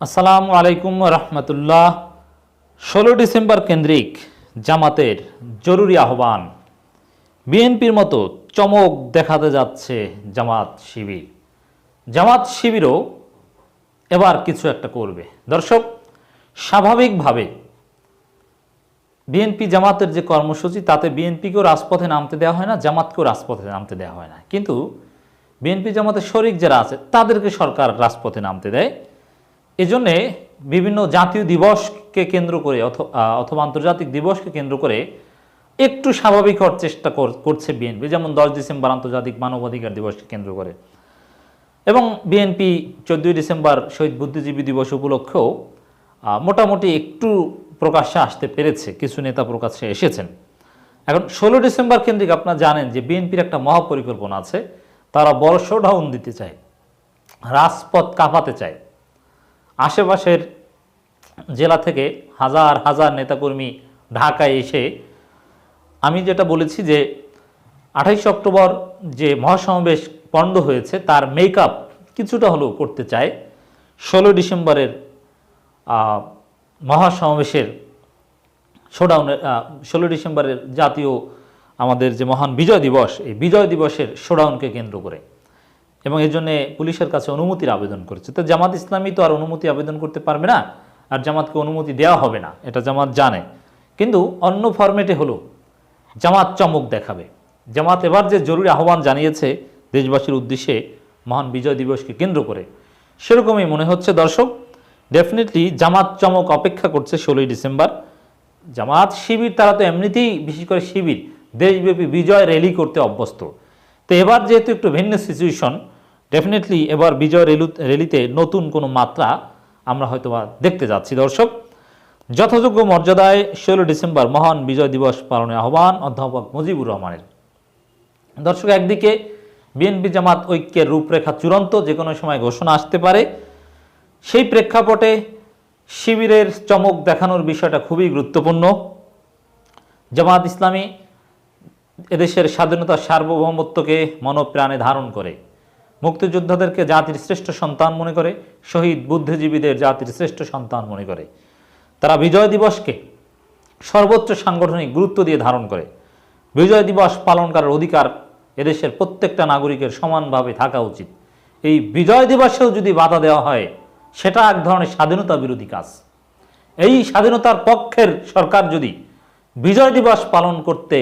আসসালামু আলাইকুম রহমতুল্লাহ। ষোলো ডিসেম্বর কেন্দ্রিক জামাতের জরুরি আহ্বান। বিএনপির মতো চমক দেখাতে যাচ্ছে জামাত শিবির। জামাত শিবিরও এবার কিছু একটা করবে। দর্শক, স্বাভাবিকভাবে বিএনপি জামাতের যে কর্মসূচি, তাতে বিএনপিকেও রাজপথে নামতে দেওয়া হয় না, জামাতকেও রাজপথে নামতে দেওয়া হয় না। কিন্তু বিএনপি জামাতের শরিক যারা আছে, তাদেরকে সরকার রাজপথে নামতে দেয়। এজন্যে বিভিন্ন জাতীয় দিবসকে কেন্দ্র করে অথ- অথবা আন্তর্জাতিক দিবসকে কেন্দ্র করে একটু স্বাভাবিক হওয়ার চেষ্টা কর- করছে বিএনপি। যেমন দশ ডিসেম্বর আন্তর্জাতিক মানবাধিকার দিবসকে কেন্দ্র করে। এবং বিএনপি চোদ্দোই ডিসেম্বর শহীদ বুদ্ধিজীবী দিবস উপলক্ষেও মোটামুটি একটু প্রকাশ্যে আসতে পেরেছে। কিছু নেতা প্রকাশ্যে এসেছেন। এখন ষোলো ডিসেম্বর কেন্দ্রিক আপনারা জানেন যে বিএনপির একটা মহাপরিকল্পনা আছে। তারা বড় শোডাউন দিতে চায়। রাজপথ কাঁপাতে চায়। আশেপাশের জেলা থেকে হাজার হাজার নেতাকর্মী ঢাকায় এসে আমি যেটা বলেছি যে আঠাইশে অক্টোবর যে মহাসমাবেশ পণ্ড হয়েছে, তার মেকআপ কিছুটা হলেও করতে চায়। ষোলো ডিসেম্বরের মহাসমাবেশের শোডাউনের ষোলো ডিসেম্বরের জাতীয় আমাদের যে মহান বিজয় দিবস, এই বিজয় দিবসের শোডাউনকে কেন্দ্র করে। এবং এই জন্য পুলিশের কাছে অনুমতির আবেদন করেছে। তো জামাত ইসলামী তো আর অনুমতি আবেদন করতে পারবে না, আর জামাতকে অনুমতি দেওয়া হবে না, এটা জামাত জানে। কিন্তু অন্য ফরম্যাটে হলো, জামাত চমক দেখাবে। জামাত এবার যে জরুরি আহ্বান জানিয়েছে দেশবাসীর উদ্দেশ্যে মহান বিজয় দিবসকে কেন্দ্র করে, সেরকমই মনে হচ্ছে দর্শক ডেফিনেটলি জামাত চমক অপেক্ষা করছে ষোলোই ডিসেম্বর। জামাত শিবির তারা তো এমনিতেই, বিশেষ করে শিবির, দেশব্যাপী বিজয় র্যালি করতে অভ্যস্ত। তো এবার যেহেতু একটু ভিন্ন সিচুয়েশন ডেফিনেটলি এবার বিজয় রেলু র্যালিতে নতুন কোনো মাত্রা আমরা হয়তোবা দেখতে যাচ্ছি, দর্শক। যথাযোগ্য মর্যাদায় ষোলো ডিসেম্বর মহান বিজয় দিবস পালনের আহ্বান অধ্যাপক মুজিবুর রহমানের। দর্শক, একদিকে বিএনপি জামাত ঐক্যের রূপরেখা চূড়ান্ত যে কোনো সময় ঘোষণা আসতে পারে। সেই প্রেক্ষাপটে শিবিরের চমক দেখানোর বিষয়টা খুবই গুরুত্বপূর্ণ। জামাত ইসলামী এদেশের স্বাধীনতা সার্বভৌমত্বকে মনপ্রাণে ধারণ করে। মুক্তিযোদ্ধাদেরকে জাতির শ্রেষ্ঠ সন্তান মনে করে, শহীদ বুদ্ধিজীবীদের জাতির শ্রেষ্ঠ সন্তান মনে করে। তারা বিজয় দিবসকে সর্বোচ্চ সাংগঠনিক গুরুত্ব দিয়ে ধারণ করে। বিজয় দিবস পালন করার অধিকার এদেশের প্রত্যেকটা নাগরিকের সমানভাবে থাকা উচিত। এই বিজয় দিবসেও যদি বাধা দেওয়া হয়, সেটা এক ধরনের স্বাধীনতা বিরোধী কাজ। এই স্বাধীনতার পক্ষের সরকার যদি বিজয় দিবস পালন করতে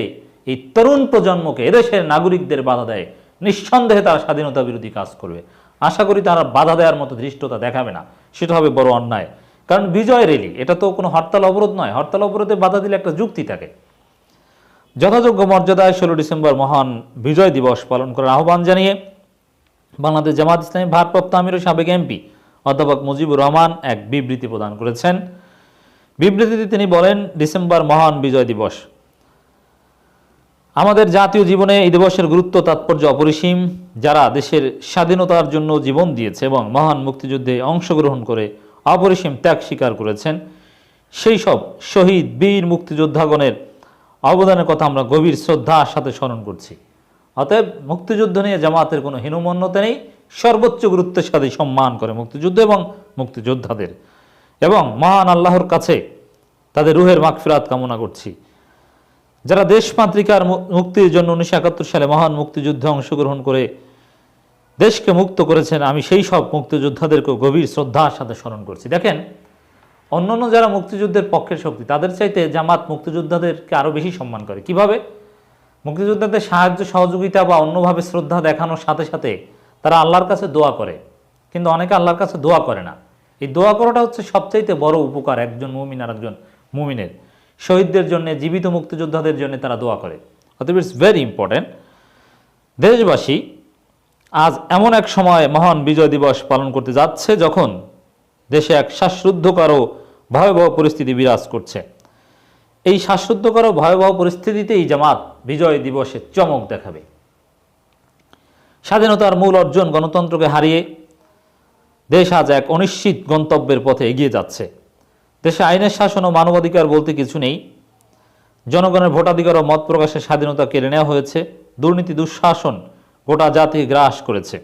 এই তরুণ প্রজন্মকে এদেশের নাগরিকদের বাধা দেয় নিঃসন্দেহে তারা স্বাধীনতা বিরোধী কাজ করবে। আশা করি তারা বাধা দেওয়ার মতো ধৃষ্টতা দেখাবে না। সেটা হবে বড় অন্যায়। কারণ বিজয় রেলি এটা তো কোনো হরতাল অবরোধ নয়। হরতাল অবরোধে বাধা দিলে একটা যুক্তি থাকে। যথাযোগ্য মর্যাদায় ষোলো ডিসেম্বর মহান বিজয় দিবস পালন করার আহ্বান জানিয়ে বাংলাদেশ জামাত ইসলামী ভারপ্রাপ্ত আমির সাবেক এমপি অধ্যাপক মুজিবুর রহমান এক বিবৃতি প্রদান করেছেন। বিবৃতিতে তিনি বলেন, ডিসেম্বর মহান বিজয় দিবস। আমাদের জাতীয় জীবনে এই দিবসের গুরুত্ব, তাৎপর্য অপরিসীম, যারা দেশের স্বাধীনতার জন্য জীবন দিয়েছে এবং মহান মুক্তিযুদ্ধে অংশগ্রহণ করে অপরিসীম ত্যাগ স্বীকার করেছেন, সেই সব শহীদ, বীর মুক্তিযোদ্ধাগণের অবদানের কথা আমরা গভীর শ্রদ্ধার সাথে স্মরণ করছি। অতএব মুক্তিযুদ্ধ নিয়ে জামাতের কোনো হীনমন্যতা নেই, সর্বোচ্চ গুরুত্বের সাথে সম্মান করে মুক্তিযুদ্ধ এবং মুক্তিযোদ্ধাদের। এবং মহান আল্লাহর কাছে তাদের রুহের মাগফিরাত কামনা করছি। যারা দেশমাতৃকার মুক্তির জন্য উনিশশো একাত্তর সালে মহান মুক্তিযুদ্ধে অংশগ্রহণ করে দেশকে মুক্ত করেছেন, আমি সেই সব মুক্তিযোদ্ধাদেরকে গভীর শ্রদ্ধার সাথে স্মরণ করছি। দেখেন, অন্যান্য যারা মুক্তিযুদ্ধের পক্ষের শক্তি, তাদের চাইতে জামাত মুক্তিযোদ্ধাদেরকে আরও বেশি সম্মান করে। কীভাবে? মুক্তিযোদ্ধাদের সাহায্য, সহযোগিতা বা অন্যভাবে শ্রদ্ধা দেখানোর সাথে সাথে তারা আল্লাহর কাছে দোয়া করে। কিন্তু অনেকে আল্লাহর কাছে দোয়া করে না। এই দোয়া করাটা হচ্ছে সবচাইতে বড় উপকার একজন মুমিন আর একজন মুমিনের। শহীদদের জন্য, জীবিত মুক্তিযোদ্ধাদের জন্য তারা দোয়া করে। অতএব ইটস ভেরি ইম্পর্ট্যান্ট দেশবাসী, আজ এমন এক সময়, মহান বিজয় দিবস পালন করতে যাচ্ছে যখন দেশে এক শ্বাসরুদ্ধকর ভয়াবহ পরিস্থিতি বিরাজ করছে। এই শ্বাসরুদ্ধকর ভয়াবহ পরিস্থিতিতেই জামাত বিজয় দিবসে চমক দেখাবে। স্বাধীনতার মূল অর্জন গণতন্ত্রকে হারিয়ে দেশ আজ এক অনিশ্চিত গন্তব্যের পথে এগিয়ে যাচ্ছে। দেশে আইনের শাসন ও মানবাধিকার বলতে কিছু নেই। জনগণের ভোটাধিকার ও মত প্রকাশের স্বাধীনতা কেড়ে নেওয়া হয়েছে। দুর্নীতি, দুঃশাসন গোটা জাতি গ্রাস করেছে।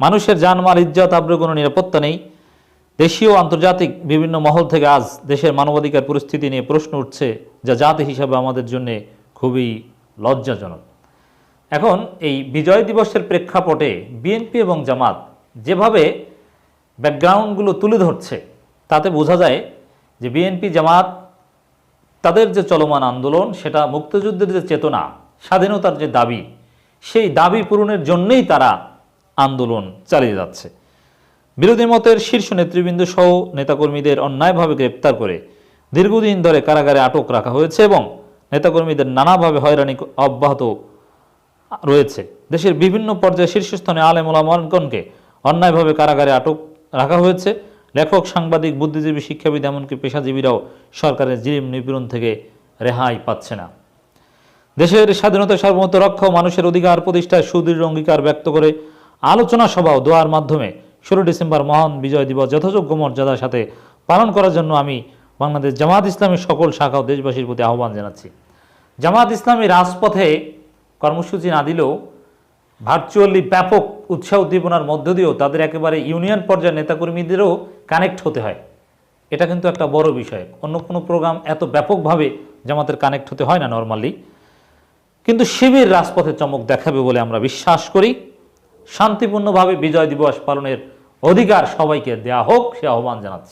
মানুষের জানমাল, ইজ্জত আব্রু কোনো নিরাপত্তা নেই। দেশীয় আন্তর্জাতিক বিভিন্ন মহল থেকে আজ দেশের মানবাধিকার পরিস্থিতি নিয়ে প্রশ্ন উঠছে, যা জাতি হিসাবে আমাদের জন্য খুবই লজ্জাজনক। এখন এই বিজয় দিবসের প্রেক্ষাপটে বিএনপি এবং জামাত যেভাবে ব্যাকগ্রাউন্ডগুলো তুলে ধরছে, তাতে বোঝা যায় যে বিএনপি জামাত তাদের যে চলমান আন্দোলন, সেটা মুক্তিযুদ্ধের যে চেতনা, স্বাধীনতার যে দাবি, সেই দাবি পূরণের জন্যেই তারা আন্দোলন চালিয়ে যাচ্ছে। বিরোধী মতের শীর্ষ নেতৃবৃন্দ সহ নেতাকর্মীদের অন্যায়ভাবে গ্রেপ্তার করে দীর্ঘদিন ধরে কারাগারে আটক রাখা হয়েছে এবং নেতাকর্মীদের নানাভাবে হয়রানি অব্যাহত রয়েছে। দেশের বিভিন্ন পর্যায়ে শীর্ষস্থানে আলেম ওলামগণকে অন্যায়ভাবে কারাগারে আটক রাখা হয়েছে। লেখক, সাংবাদিক, বুদ্ধিজীবী, শিক্ষাবিদ, এমনকি পেশাজীবীরাও সরকারের জিরিম নিপীড়ন থেকে রেহাই পাচ্ছে না। দেশের স্বাধীনতা সার্বভৌমত্ব রক্ষা মানুষের অধিকার প্রতিষ্ঠায় সুদৃঢ় অঙ্গীকার ব্যক্ত করে আলোচনা সভা ও দোয়ার মাধ্যমে ষোলো ডিসেম্বর মহান বিজয় দিবস যথাযোগ্য মর্যাদার সাথে পালন করার জন্য আমি বাংলাদেশ জামাত ইসলামের সকল শাখা ও দেশবাসীর প্রতি আহ্বান জানাচ্ছি। জামাত ইসলামী রাজপথে কর্মসূচি না দিলেও ভার্চুয়ালি ব্যাপক উৎসাহ উদ্দীপনার মধ্য দিয়েও তাদের একেবারে ইউনিয়ন পর্যায়ের নেতাকর্মীদেরও কানেক্ট হতে হয়। এটা কিন্তু একটা বড় বিষয়। অন্য কোনো প্রোগ্রাম এত ব্যাপকভাবে জামাতের কানেক্ট হতে হয় না নর্মালি। কিন্তু শিবির রাজপথে চমক দেখাবে বলে আমরা বিশ্বাস করি। শান্তিপূর্ণভাবে বিজয় দিবস পালনের অধিকার সবাইকে দেয়া হোক, সে আহ্বান জানাচ্ছি।